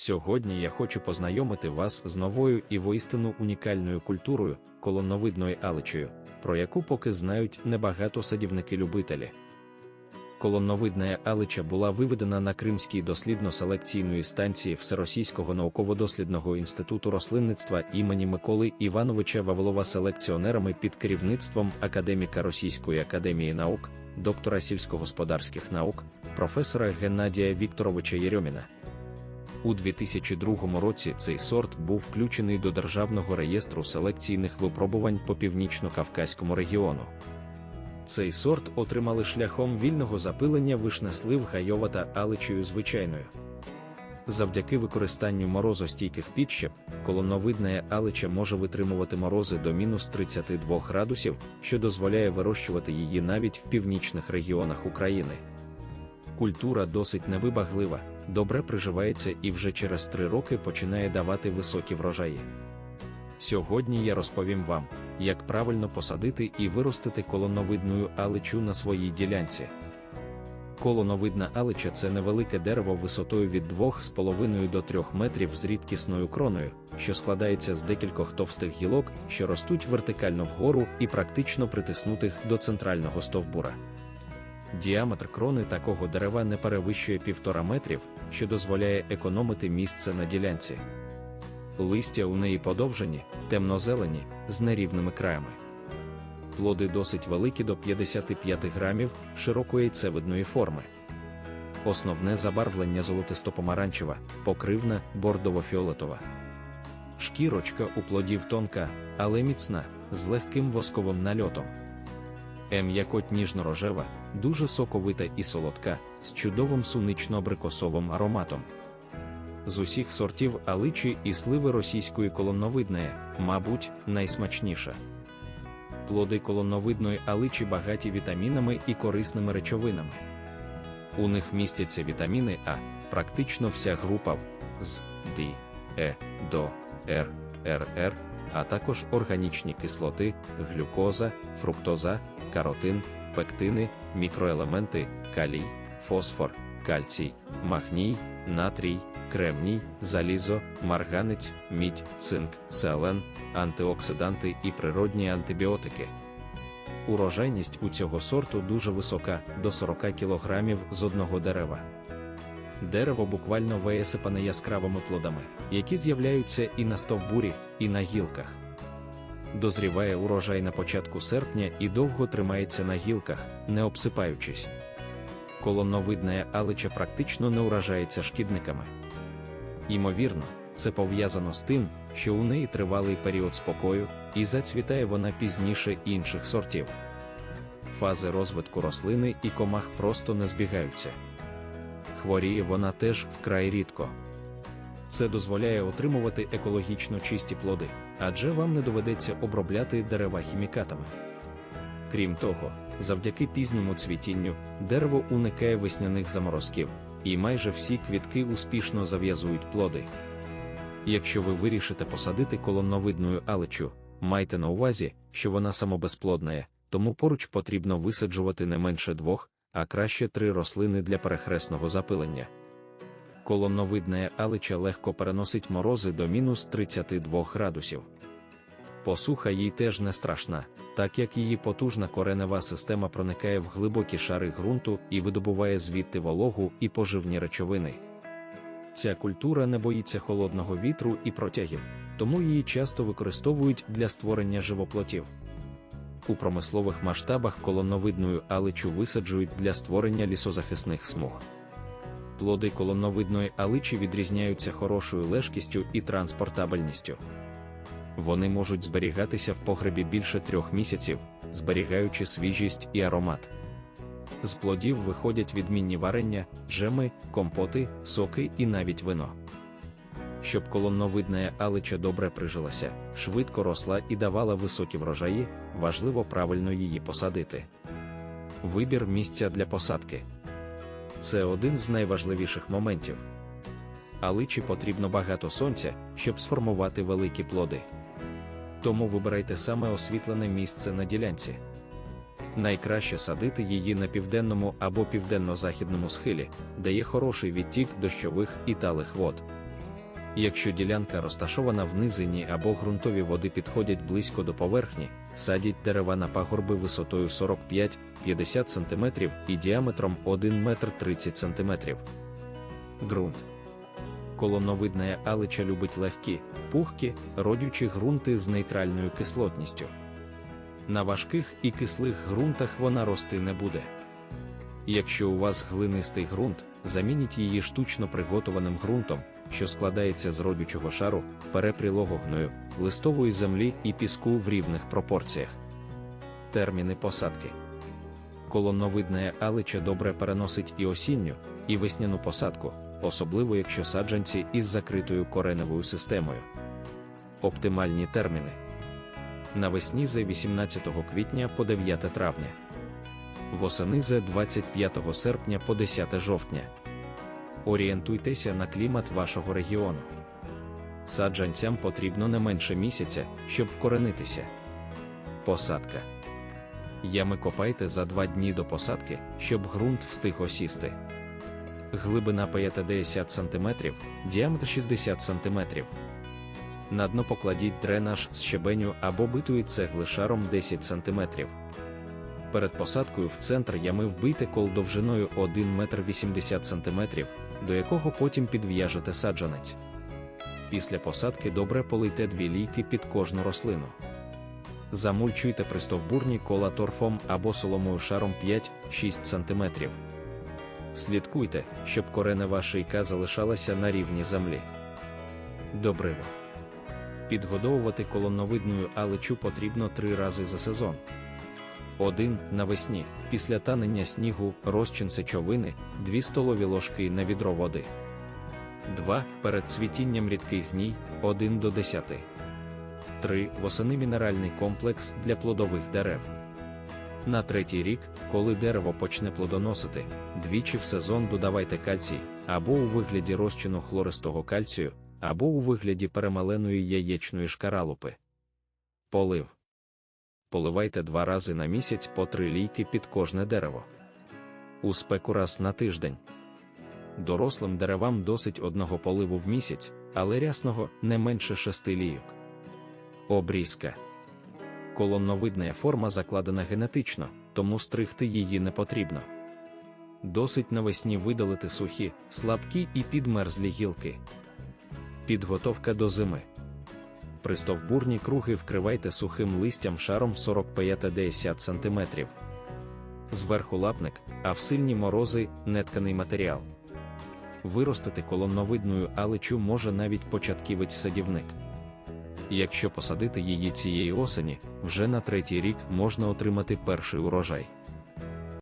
Сьогодні я хочу познайомити вас з новою і воістину унікальною культурою колоновидною аличею, про яку поки знають небагато садівники-любителі. Колоновидна алича була виведена на Кримській дослідно-селекційної станції Всеросійського науково-дослідного інституту рослинництва імені Миколи Івановича Вавилова селекціонерами під керівництвом академіка Російської академії наук, доктора сільськогосподарських наук, професора Геннадія Вікторовича Єрьоміна. У 2002 році цей сорт був включений до Державного реєстру селекційних випробувань по північно-кавказькому регіону. Цей сорт отримали шляхом вільного запилення вишнеслив гайова та аличею звичайною. Завдяки використанню морозостійких підщеп, колоновидна алича може витримувати морози до мінус 32 градусів, що дозволяє вирощувати її навіть в північних регіонах України. Культура досить невибаглива, добре приживається і вже через три роки починає давати високі врожаї. Сьогодні я розповім вам, як правильно посадити і виростити колоновидну аличу на своїй ділянці. Колоновидна алича це невелике дерево висотою від 2,5 до 3 метрів з рідкісною кроною, що складається з декількох товстих гілок, що ростуть вертикально вгору і практично притиснутих до центрального стовбура. Діаметр крони такого дерева не перевищує 1,5 метрів, що дозволяє економити місце на ділянці. Листя у неї подовжені, темно-зелені, з нерівними краями. Плоди досить великі до 55 грамів широкої яйцевидної форми. Основне забарвлення золотисто-помаранчева, покривна, бордово-фіолетова. Шкірочка у плодів тонка, але міцна, з легким восковим нальотом. М'якоть ніжно-рожева, дуже соковита і солодка, з чудовим сунично-абрикосовим ароматом. З усіх сортів аличі і сливи російської колоновидної, мабуть, найсмачніша. Плоди колоновидної аличі багаті вітамінами і корисними речовинами. У них містяться вітаміни А, практично вся група з Д, Е, до Р, РР, а також органічні кислоти, глюкоза, фруктоза, каротин, пектини, мікроелементи, калій, фосфор, кальцій, магній, натрій, кремній, залізо, марганець, мідь, цинк, селен, антиоксиданти і природні антибіотики. Урожайність у цього сорту дуже висока до 40 кг з одного дерева. Дерево буквально висипане яскравими плодами, які з'являються і на стовбурі, і на гілках. Дозріває урожай на початку серпня і довго тримається на гілках, не обсипаючись. Колоновидна алича практично не уражається шкідниками. Ймовірно, це пов'язано з тим, що у неї тривалий період спокою, і зацвітає вона пізніше інших сортів. Фази розвитку рослини і комах просто не збігаються. Хворіє вона теж вкрай рідко. Це дозволяє отримувати екологічно чисті плоди, адже вам не доведеться обробляти дерева хімікатами. Крім того, завдяки пізньому цвітінню, дерево уникає весняних заморозків, і майже всі квітки успішно зав'язують плоди. Якщо ви вирішите посадити колоновидну аличу, майте на увазі, що вона самобезплодна, тому поруч потрібно висаджувати не менше двох, а краще три рослини для перехресного запилення. Колоновидна алича легко переносить морози до мінус 32 градусів. Посуха їй теж не страшна, так як її потужна коренева система проникає в глибокі шари ґрунту і видобуває звідти вологу і поживні речовини. Ця культура не боїться холодного вітру і протягів, тому її часто використовують для створення живоплотів. У промислових масштабах колоновидну аличу висаджують для створення лісозахисних смуг. Плоди колоновидної аличі відрізняються хорошою лежкістю і транспортабельністю. Вони можуть зберігатися в погребі більше трьох місяців, зберігаючи свіжість і аромат. З плодів виходять відмінні варення, джеми, компоти, соки і навіть вино. Щоб колонновидна алича добре прижилася, швидко росла і давала високі врожаї, важливо правильно її посадити. Вибір місця для посадки це один з найважливіших моментів. Аличі потрібно багато сонця, щоб сформувати великі плоди. Тому вибирайте саме освітлене місце на ділянці. Найкраще садити її на південному або південно-західному схилі, де є хороший відтік дощових і талих вод. Якщо ділянка розташована в низині або ґрунтові води підходять близько до поверхні, садіть дерева на пагорби висотою 45-50 см і діаметром 1 метр 30 см. Ґрунт. Колоновидна алича любить легкі, пухкі, родючі ґрунти з нейтральною кислотністю. На важких і кислих ґрунтах вона рости не буде. Якщо у вас глинистий ґрунт, замініть її штучно приготованим ґрунтом, що складається з родючого шару, перепрілого гною, листової землі і піску в рівних пропорціях. Терміни посадки. Колоновидна алича добре переносить і осінню, і весняну посадку, особливо якщо саджанці із закритою кореневою системою. Оптимальні терміни. Навесні з 18 квітня по 9 травня. Восени з 25 серпня по 10 жовтня. Орієнтуйтеся на клімат вашого регіону. Саджанцям потрібно не менше місяця, щоб вкоренитися. Посадка. Ями копайте за два дні до посадки, щоб ґрунт встиг осісти. Глибина 50 см, діаметр 60 см. На дно покладіть дренаж з щебеню або битої цегли шаром 10 см. Перед посадкою в центр ями вбийте кол довжиною 1 метр 80 см, до якого потім підв'яжете саджанець. Після посадки добре полийте дві лійки під кожну рослину. Замульчуйте пристовбурні кола торфом або соломою шаром 5-6 см. Слідкуйте, щоб коренева шийка залишалася на рівні землі. Добриво. Підгодовувати колоновидною аличу потрібно три рази за сезон. 1. Навесні, після танення снігу, розчин сечовини, 2 столові ложки на відро води. 2. Перед цвітінням рідкий гній 1 до 10. 3. Восени мінеральний комплекс для плодових дерев. На третій рік, коли дерево почне плодоносити, двічі в сезон додавайте кальцій або у вигляді розчину хлористого кальцію, або у вигляді перемаленої яєчної шкаралупи. Полив. Поливайте два рази на місяць по три лійки під кожне дерево. У спеку раз на тиждень. Дорослим деревам досить одного поливу в місяць, але рясного не менше шести лійок. Обрізка. Колонновидна форма закладена генетично, тому стригти її не потрібно. Досить навесні видалити сухі, слабкі і підмерзлі гілки. Підготовка до зими. Пристовбурні круги вкривайте сухим листям шаром 45-50 см. Зверху лапник, а в сильні морози нетканий матеріал. Виростити колонновидною аличу може навіть початківець садівник. Якщо посадити її цієї осені, вже на третій рік можна отримати перший урожай.